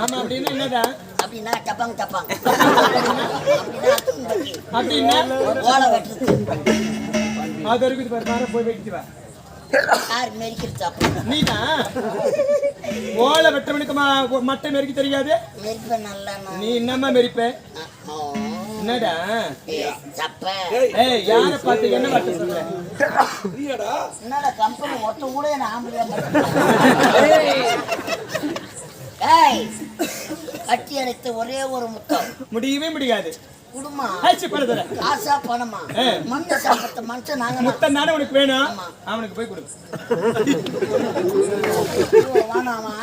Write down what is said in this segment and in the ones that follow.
ஆமா அப்படின்னு என்னடா அப்படின்னா டப்பாங்க டப்பாங்க அப்படின்னா ஓலை வெட்டுறது. அது பாரு பாரு, போய் வெட்டிட்டு வா. யார் மெரிக்கிறது? அப்ப நீதான் ஓலை வெட்டவனுக்கு மட்டை மெருக்கி தெரியாது? மெரிப்ப நல்லா நான். நீ என்னம்மா மெரிப்ப? ஆ, ஆ. என்னடா? ஏய், சப்ப. ஏய் யார பார்த்து என்ன வார்த்தை சொல்ற? என்னடா கம்பெனி ஒருத்த கூட என்ன ஆம்பளையா ஏய் கட்டி அடைத்த ஒரே ஒரு முத்தம். முடியவே முடியாது. குடும்பம் காசா பணமா. மண்ணு சாப்பிட்ட மனுஷன் நாங்க தான். முத்தம் தானே உனக்கு வேணும். அவனுக்கு போய் கொடு. ஐயோ, வேணாம், அவன்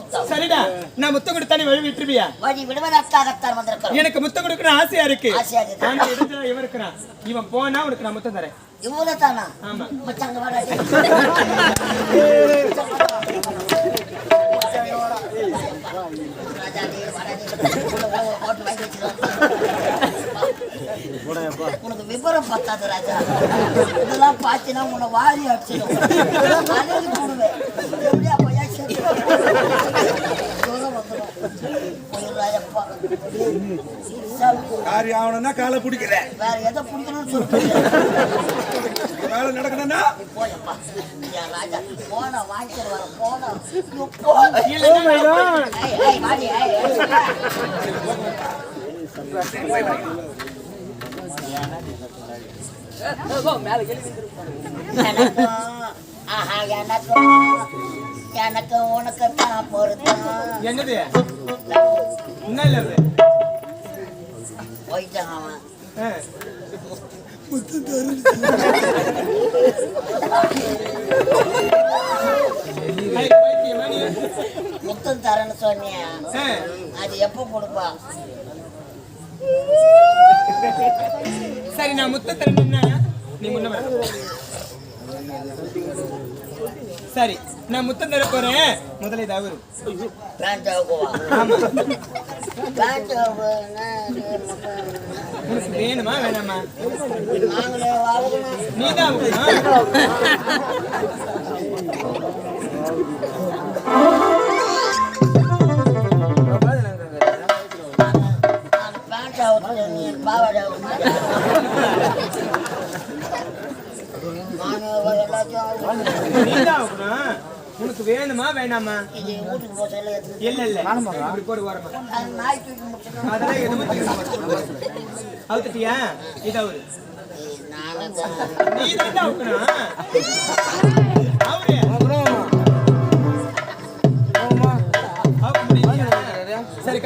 முத்தம் சரிடா நான் முத்தம் கொடுத்தா நீ வழி விட்டுருவியா? வழி விடுவதற்காகத்தான் எனக்கு முத்தம் கொடுக்கணும் ஆசையா இருக்கு. ஆசையா இருக்கு. இவன் இருக்கிறான்? இவன் போனா உனக்கு நான் முத்தம் தரேன். இவ்வளவு தானா ஆமா மச்சாங்க வாடா. உனக்கு விவரம் பத்தாது ராஜா. இதெல்லாம் பார்த்தீங்கன்னா உன்னை வாரி அடிச்சிடும். அழகு போடுவேன். காரியம் ஆகணும்னா காலை பிடிக்கிற வேற எதை பிடிக்கணும்னு சொல்லிட்டு வேலை நடக்கணும்னா போயப்பா என் ராஜா போன வாங்கிட்டு வர போன போன இல்லைன்னா ஏய் ஏய் வாடி ஏய் ஏய். எனக்கும் ஆஹா எனக்கும் எனக்கும் உனக்கு தான் பொருத்தம். என்னது? என்ன இல்ல? போயிட்டான் அவன்? முத்தம் தரேன்னு சொன்னியா. அது எப்போ கொடுப்பா? சரி நான் முத்தம் தரணும்னா நீ முன்ன சரி நான் முத்தம் தர போறேன். முதல்ல தவறு. உனக்கு வேணுமா வேணாமா? நாங்களே வாங்கணும் நீ தான் பேண்ட் நான் எல்லாத்தையும் ஆகணும். நீ தான் உனக்கு வேணுமா வேணாமா? இல்ல இல்ல. அப்படி போடு வரமா அதெல்லாம் எதுவும் அவுத்துட்டியா? இதாவது அவரு நீ தான் அவுக்கணும்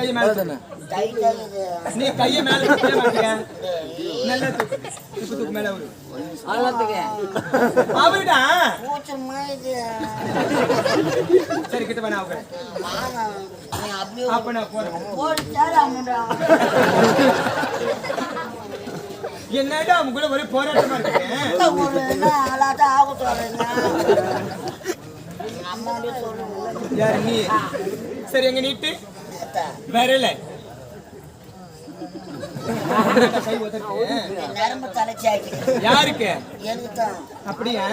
கையை மேல தூக்கு. நீ கையை மேல தூக்கவே மாட்டியா? நல்லா தூக்கு. தூக்கு தூக்கு மேல அவரு அவருடா சரி கிட்ட வேணா அப்ப நான் போறேன். என்னடா அவங்க கூட ஒரே போராட்டமா நீ? சரி எங்க நீட்டு? உதட்டு. நரம்பு தலைச்சி ஆகிட்டு யாருக்கு? எனக்கு தான் அப்படியா?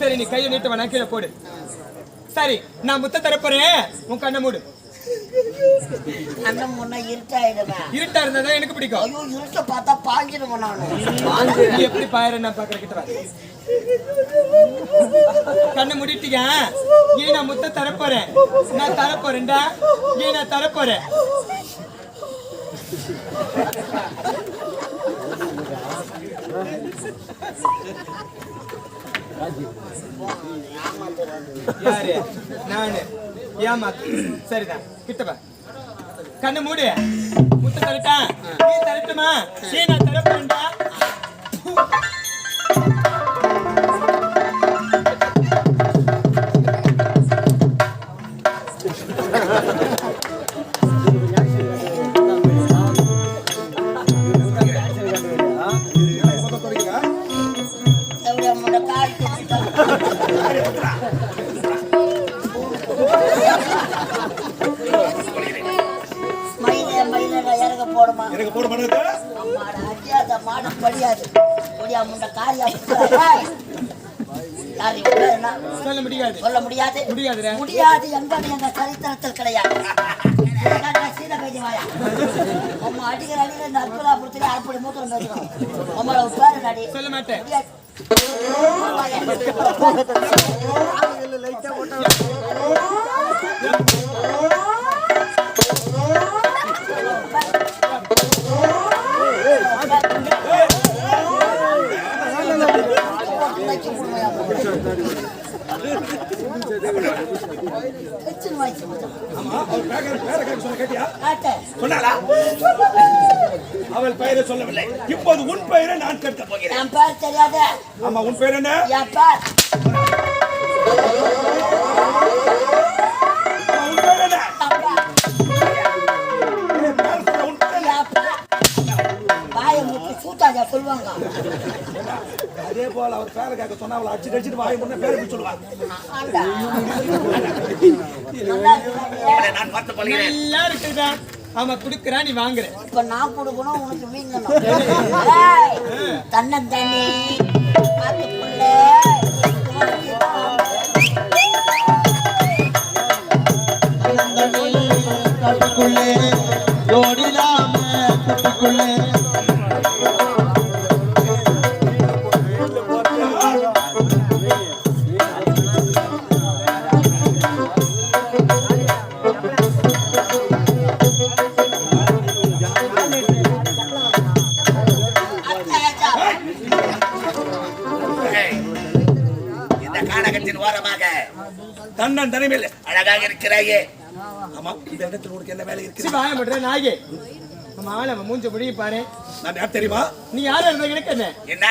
சரி நீ கையை நீட்ட வேணா கீழே போடு. சரி நான் முத்த தரப்போறேன் உன் கண்ணை மூடு. அண்ணன் முன்ன இருட்டாயிடுவேன் இருட்டா இருந்தா எனக்கு பிடிக்கும். ஐயோ இருட்ட பார்த்தா பாஞ்சிடுவேன் நானு. எப்படி பாயற நான் பாக்குற கிட்ட வா. கண்ணை மூடிட்டீங்க ஏ நான் முத்த தரப்போறேன்? நான் தரப்போறேன்டா. ஏ நான் தரப்போறேன்? யாரு? நானு. ஏமா சரிதான். கிட்டவா கண்ணு மூடு. முத்த தரட்டா. நீ தரட்டுமா? நீ நான் முடியாது முடியாது என்பது எங்க சரித்திரத்தில் கிடையாது இதுதான் நான் சீன பேஜிவாயா. உம்மை அடிக்கிற மூத்திரம் பேசுறோம். அவள் பெயரை சொல்லவில்லை. இப்போது உன் பெயரை நான் கேட்க போகிறேன். என் பேர் தெரியாது. ஆமா உன் பெயர் என்ன? போல அவர் பேரை கேட்க சொன்னா அவளை அடிச்சு அடிச்சுட்டு வாய் முன்ன பேரை போய் சொல்லுவாங்க ஆமா குடுக்குறான் நீ வாங்குற. இப்ப நான் கொடுக்கணும் உனக்கு வீங்கணும் தன்னந்தனி காட்டுக்குள்ள காட்டுக்குள்ளே ஜோடிலாம கூட்டுக்குள்ளே இருக்கிறாயே. ஆமா. இந்த இடத்துல உனக்கு என்ன வேலை இருக்கு? வாய மாட்டேற நாயே. நம்ம ஆள அவன் மூஞ்ச முடிய பாரு. நான் யார் தெரியுமா? நீ யாரு இருந்த எனக்கு என்ன? என்ன.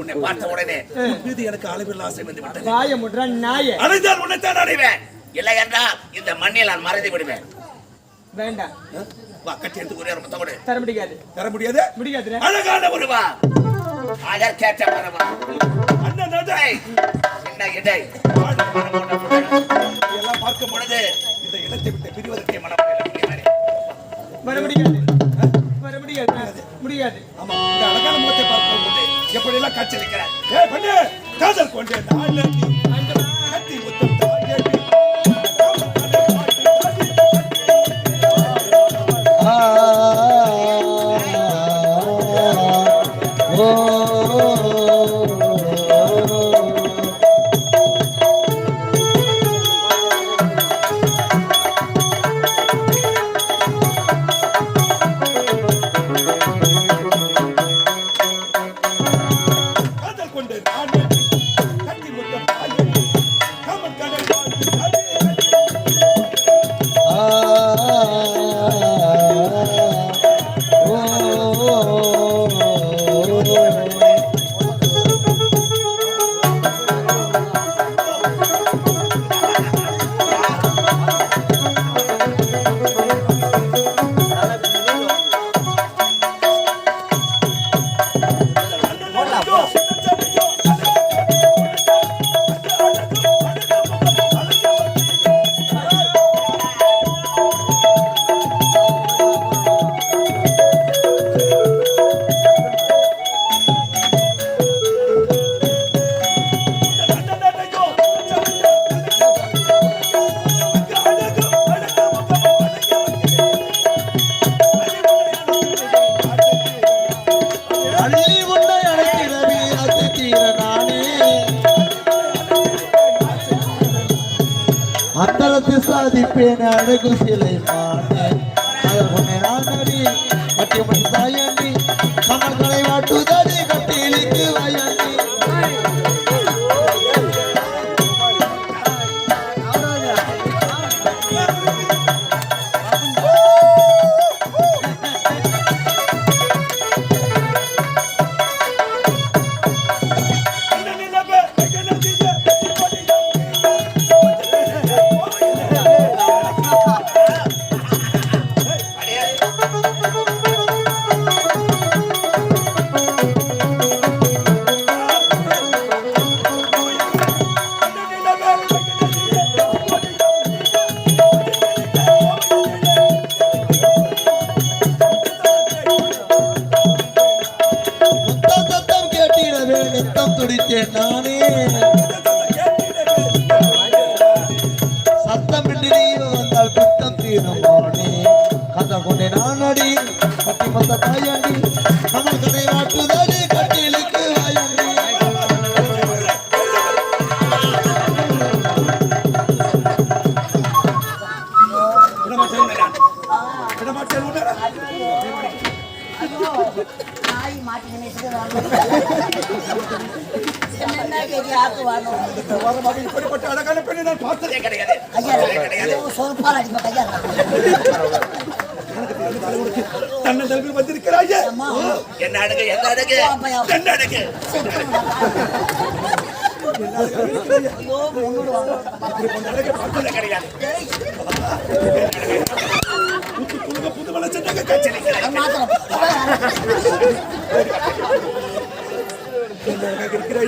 உன்னை பார்த்த உடனே மீது எனக்கு அளவில் ஆசை வந்து விட்டது. வாய முட்றா நாயே. அடைந்தால் உன்னைத்தான் அடைவேன் அறிவேன் இல்லை என்றால் இந்த மண்ணில் நான் மறைந்து விடுவேன். வேண்டாம். வா கட்டி எடுத்து ஒரே முத்தம் கொடு. தர முடியாது. தர முடியாது? முடியாதுடா அழகான ஒருவா அதற்கேற்ற மரமா அண்ணன் எல்லாம் பார்க்கும் பொழுது இந்த இடத்தை விட்டு பிரிவதற்கே மனம். வர முடியாது. வர முடியாது. முடியாது. ஆமா இந்த அழகான முகத்தை பார்க்கும் பொழுது எப்படி எல்லாம் காட்சி இருக்கிறார் ஏ பண்ணு. காதல் கொண்டே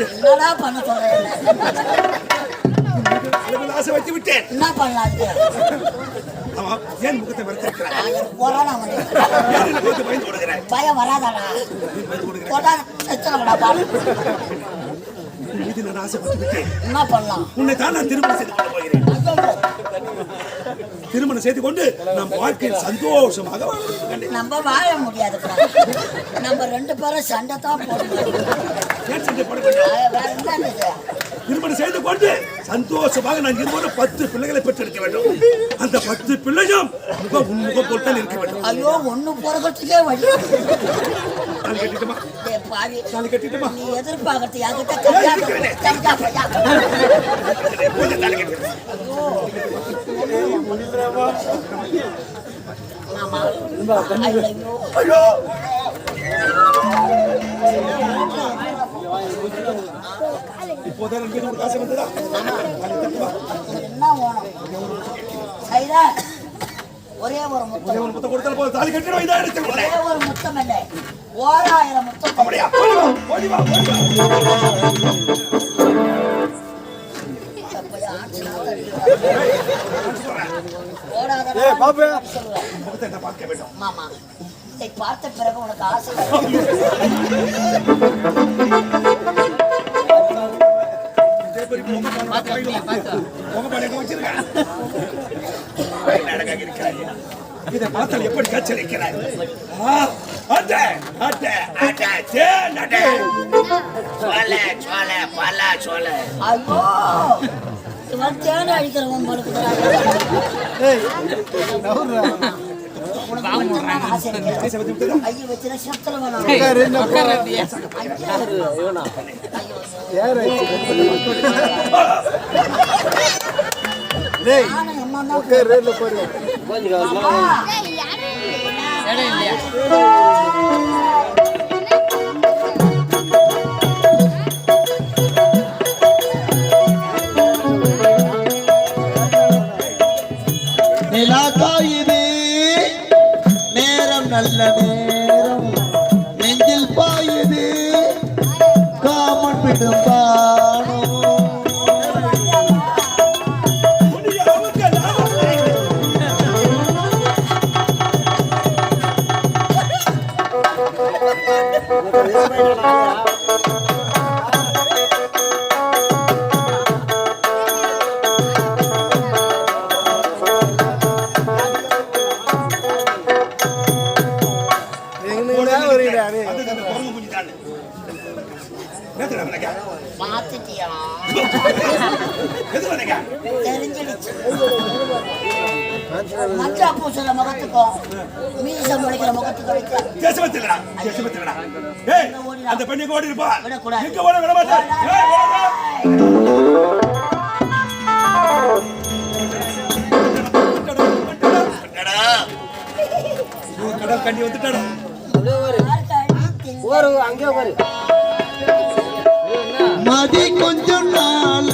என்னடா பண்ண சொல்றேன் ஆசை வைத்து விட்டேன். என்ன பண்ணலாம் ஏன் முகத்தை எனக்கு கொரோனா வந்து பயம் வராதாடா. கொரோனா பாரு மீது நான் ஆசைப்பட்டு விட்டேன். என்ன பண்ணலாம்? உன்னை தான் நான் திருமணம் செய்து கொள்ள போகிறேன். திருமணம் செய்து கொண்டு நம் வாழ்க்கையில் சந்தோஷமாக. நம்ம வாழ முடியாது நம்ம ரெண்டு பேரும் சண்டை தான் போடணும். சண்டை போட வேண்டும் வேற என்ன இது? திருமணம் செய்து கொண்டு சந்தோஷமாக நான் இருவரும் பத்து பிள்ளைகளை பெற்றெடுக்க வேண்டும். அந்த பத்து பிள்ளையும் முக உன்முகம் போல் தான் இருக்க வேண்டும். ஐயோ ஒண்ணு பிறக்கிறதுக்கே வழி தாலி கட்டிட்டுமா பாவி. தாலி கட்டிட்டுமா நீ எதிர்பார்க்கறது இப்போதான் எனக்கு ஒரு என்ன ஓணும் சைதா. ஒரே ஒரு முத்தம். ஒரு முத்தம் கொடுத்தால் போதும். தாலி கட்டிடுவோம். இதான் எடுத்து ஒரே ஒரு முத்தம் இல்லை ஓராயிரம் முத்தம் அப்படியா? ஓடி வா ஓடி வா பார்த்த பிறகு உனக்கு ஆசை வரும். இதே பெரிய முகப்பாடு முகப்பாடு எங்க வச்சிருக்க என்ன அழகாக இருக்கிறாய் இதை பார்த்தால் எப்படி காய்ச்சலிக்கிறாய் அழிக்கிறவன் படுக்குறான் உனக்கு மட்டும்தான் ஆசை இருக்கு. வந்தீங்க? தெரிஞ்சிடுச்சு மஞ்சா பூசுற முகத்துக்கும் மீச முளைக்கிற முகத்துக்கும் வித்தியாசம். அந்த பெண் எங்க ஓடி இருப்பா? விடக்கூடாது. ஓட விட மாட்டேன். ஏய், ஓடாத. என்னடா இவன் கடல் கண்டி வந்துட்டாடா. மதி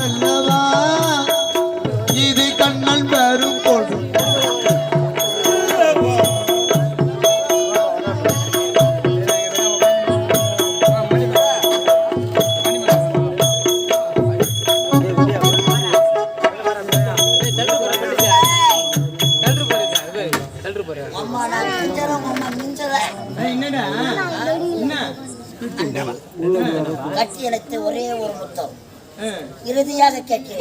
இறுதியாக கேட்கிறேன்.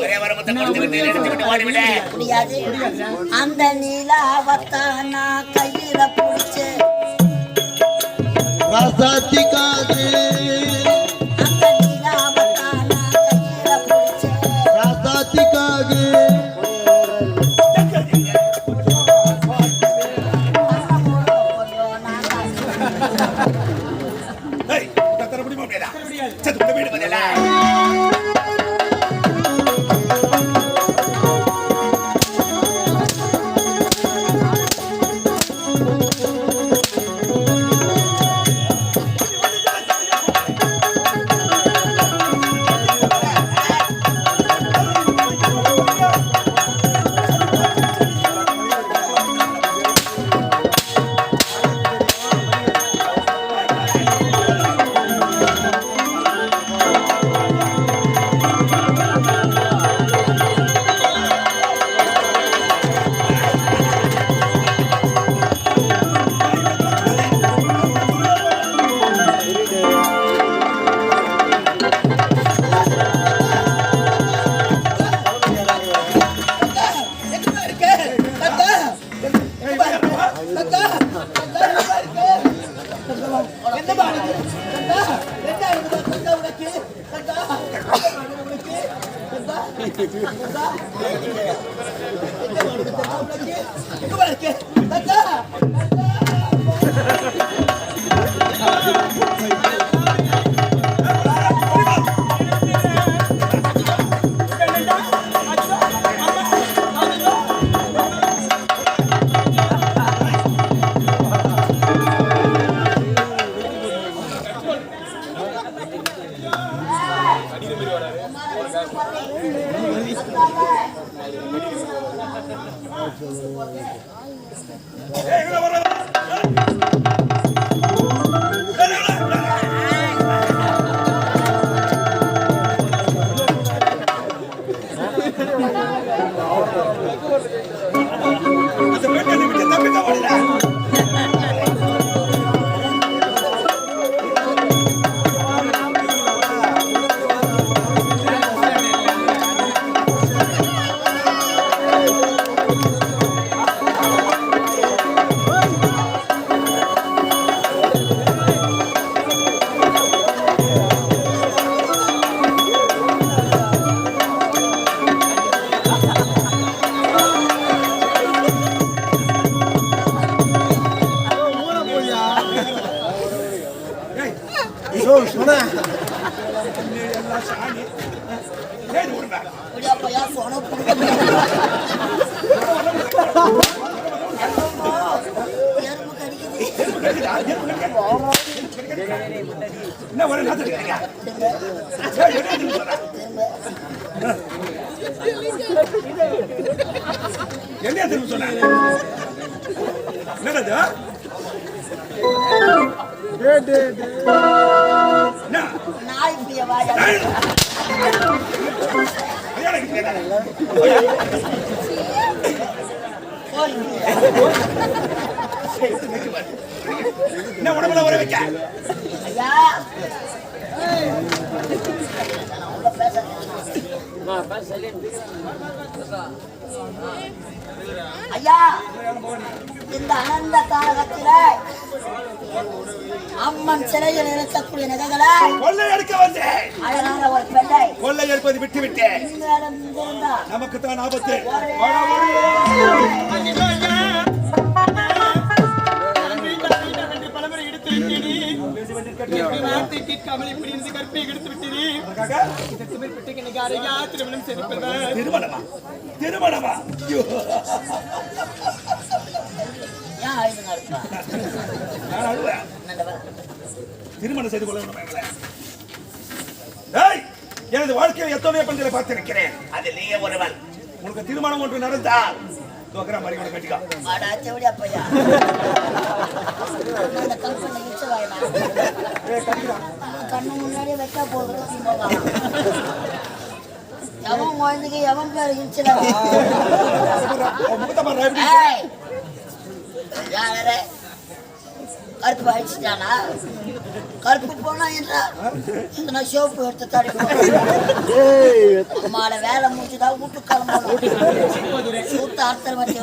முடியாது. அந்த நிலாவத்தான் கையில பிடிச்சு. ஏய், என்னது என்ன? நாய் பிரிய வாயா. ஏய். ஐயா, எனக்கு தெரியாது. போய் என்ன உடம்புல வர வைக்க? ஐயா. ஐயா இந்த அனந்த காலகத்தில அம்மன் சிலையில் இருக்கக்கூடிய நகைகளை கொள்ளை எடுக்க வந்தேன். அழகான ஒரு பெண்ணை கொள்ளை எடுப்பது விட்டு விட்டேன் நமக்கு தான் ஆபத்து. வார்த்தை கேட்காமல் இப்படி இருந்து கற்பை எடுத்து விட்டீரே. இதற்கு மேற்பட்டு எனக்கு அறையா திருமணம் செய்து கொள்ள எனது வாழ்க்கையில் எத்தனையோ பெண்களை பார்த்திருக்கிறேன். அது நீயே ஒருவன். உனக்கு திருமணம் ஒன்று நடந்தால் தோக்கிற மாதிரி உனக்கு கட்டிக்கோ. வாடா செவடி அப்பையா? அந்த கம்பெனி இச்சு வாயினா கண்ணு முன்னாடியே வைக்க போகுது எவன் குழந்தைக்கு எவன் பேர் யாரு கருப்பு அடிச்சுட்டானா? கருப்பு போனா என்ன? சிவப்பு எடுத்து தடி அம்மாட வேலை முடிச்சுதா வீட்டு கிளம்பணும். சூத்த அர்த்தம் வச்சு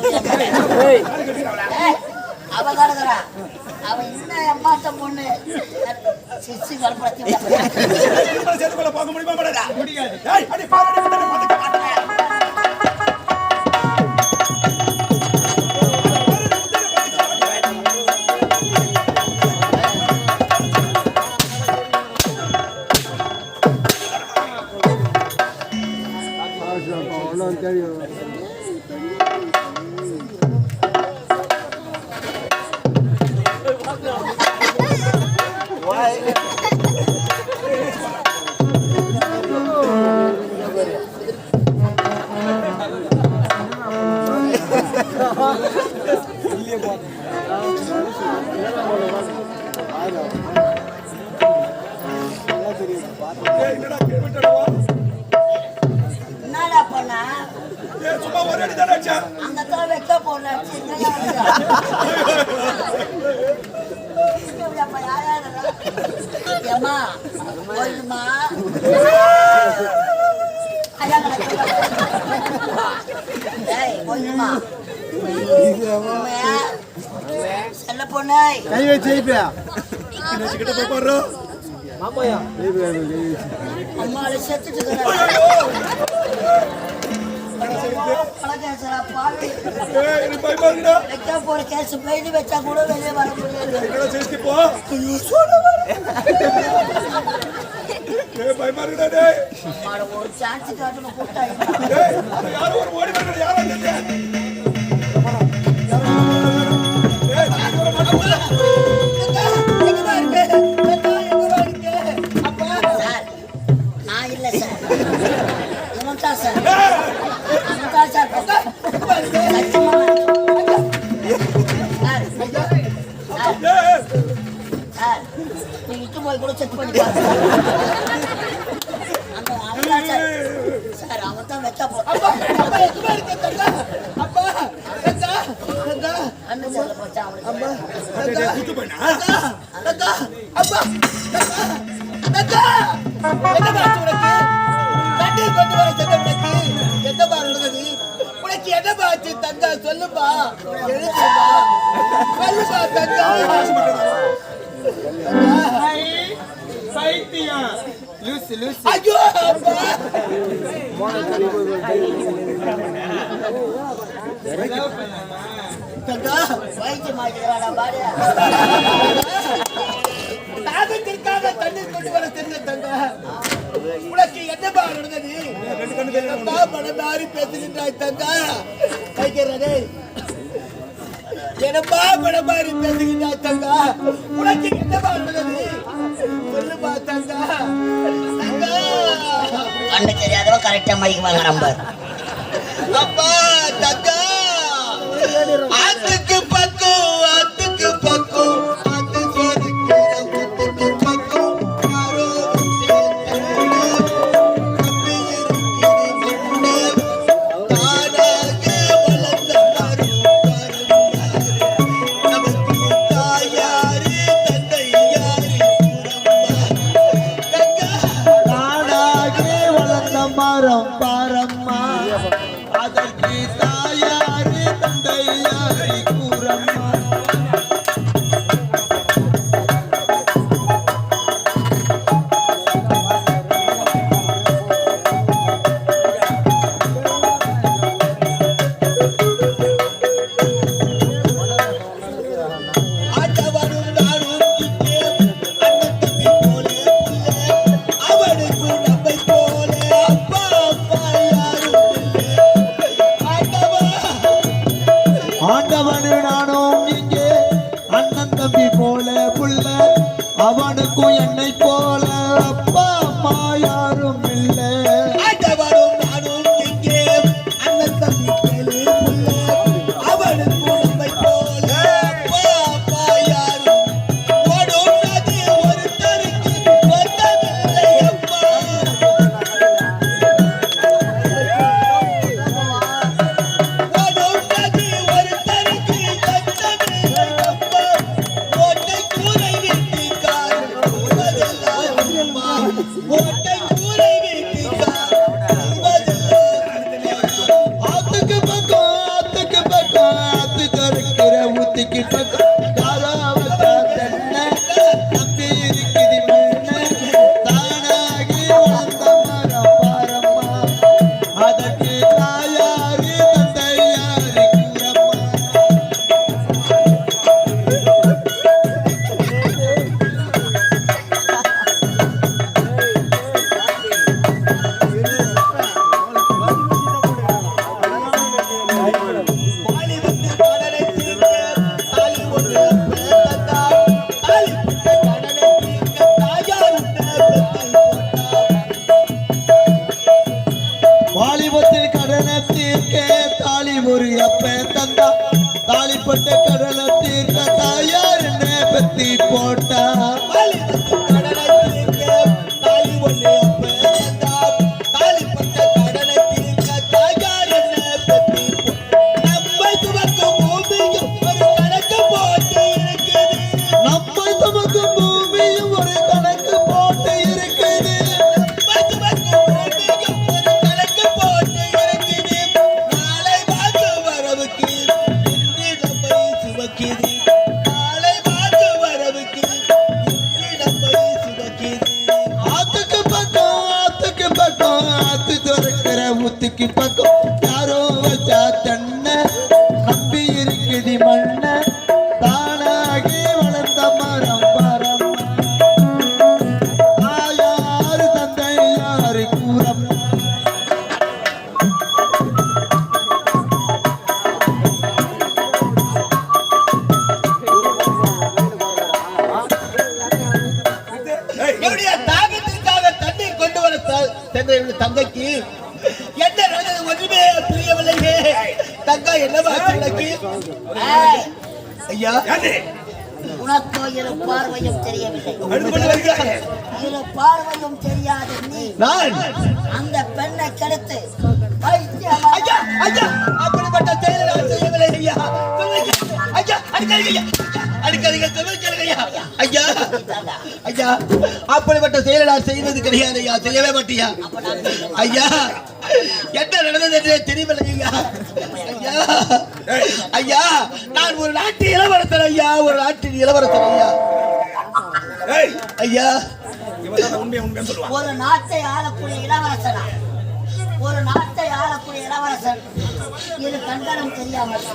அவ கிடக்குறா அவ இன்னும் எம்மாத்த பொண்ணு? சிச்சு கலப்படத்தி செல்ல பொண்ணு கை வச்சு கிட்ட போய் பாரு. அம்மாவை செத்துட்டு போற கேஸ் பெய்து வச்சா கூட வெளியே வர முடியாது ஏய், பயமா இருக்குடா, டேய். அம்மாட ஒரு சான்ஸ் காட்டணும் கூட்டாளி டேய், யாரோ ஒரு ஓடி வருது, யாரோ இல்ல நீ இட்டு போய் கூட செக் பண்ணி பாரு அந்த அவன் தான் சார் சார் அவன் தான் வச்சா போ அண்ணன் சொல்ல போச்சா அவனுக்கு டேய், டேய், கூட்டு போயினா? உனக்கு என்ன பாச்சு தங்கா சொல்லுப்பா எழுதுப்பா சொல்லுப்பா தங்கா பைத்தியம் லூசு லூசு ஐயோ தங்கா வைத்தியம் ஆகிக்கிறாடா பாடியா தாகத்திற்காக தண்ணீர் கொண்டு வர தங்க உனக்கு என்னப்பா நடந்தது என்னப்பா பணம் மாறி பேசுகின்றாய் தங்க கைக்கிறதே என்னப்பா பணம் மாறி பேசுகின்றாய் தங்க உனக்கு என்னப்பா நடந்தது சொல்லுப்பா கண்ணு தெரியாதவ கரெக்டா மைக்கு வாங்க நம்பர் அப்பா தங்கா! ஆத்துக்கு பக்கம்! ஒரு அப்ப தந்தா கிடையாது ஐயா செய்யவே மாட்டியா? ஐயா என்ன நடந்தது தெரியவில்லை ஐயா. ஐயா ஐயா நான் ஒரு நாட்டு இளவரசர் ஐயா ஒரு நாட்டின் இளவரசர் ஐயா. ஏய், ஐயா. ஒரு நாட்டை ஆளக்கூடிய இளவரசனா? ஒரு நாட்டை ஆளக்கூடிய இளவரசன். இரு கண்களும் தெரியாமல்.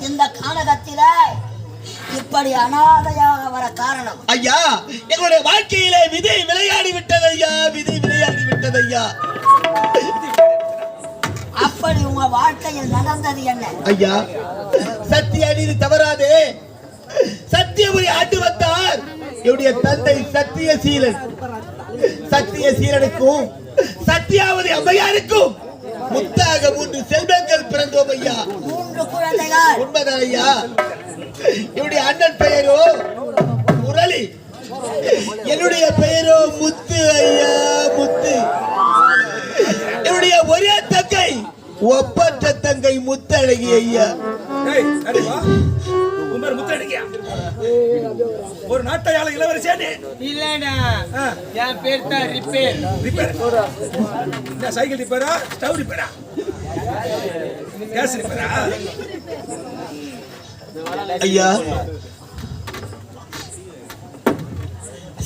இந்த கானகத்தில இப்படி அனாதையாக வர காரணம். ஐயா எங்களுடைய வாழ்க்கையிலே விதி விளையாடி விட்டது ஐயா விதி விளையாடி விட்டது ஐயா அப்படி உங்க வாழ்க்கையில் நடந்தது என்ன? ஐயா சத்திய நீதி தவறாதே. சத்தியபுரி ஆண்டு வந்தார். என்னுடைய தந்தை சத்தியசீலன் சத்தியசீலனுக்கும் சத்தியாவதி அம்மையாருக்கும் முத்தாக மூன்று செல்வங்கள் பிறந்தோம் ஐயா. மூன்று குழந்தைகள். உண்மைதான் ஐயா. என்னுடைய அண்ணன் பெயரோ? முரளி. என்னுடைய பெயரோ? முத்து ஐயா முத்து. என்னுடைய ஒரே தங்கை ஒப்பற்ற தங்கை முத்தழகி ஐயா? ஒரு நாட்டையாள இளவரசியா நீ? இல்லடா என் பேர் தான் ரிப்பேர். ரிப்பேர். சைக்கிள் ரிப்பேரா? ஸ்டவ் ரிப்பேரா? கேஸ் ரிப்பேரா? ஐயா.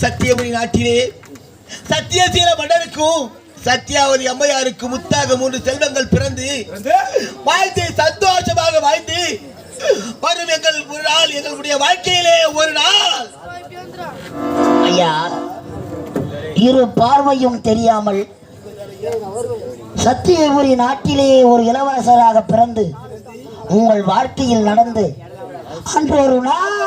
சத்தியமணி நாட்டிலே சத்தியசீல மன்னருக்கும் சத்யாவதி அம்மையாருக்கும் முத்தாக மூன்று செல்வங்கள் பிறந்து வாழ்ந்து சந்தோஷமாக வாழ்ந்து வரும் எங்கள் ஒரு நாள் எங்களுடைய வாழ்க்கையிலே ஒரு நாள். ஐயா இரு பார்வையும் தெரியாமல் சத்தியபுரி நாட்டிலே ஒரு இளவரசராக பிறந்து உங்கள் வாழ்க்கையில் நடந்து அன்று ஒரு நாள்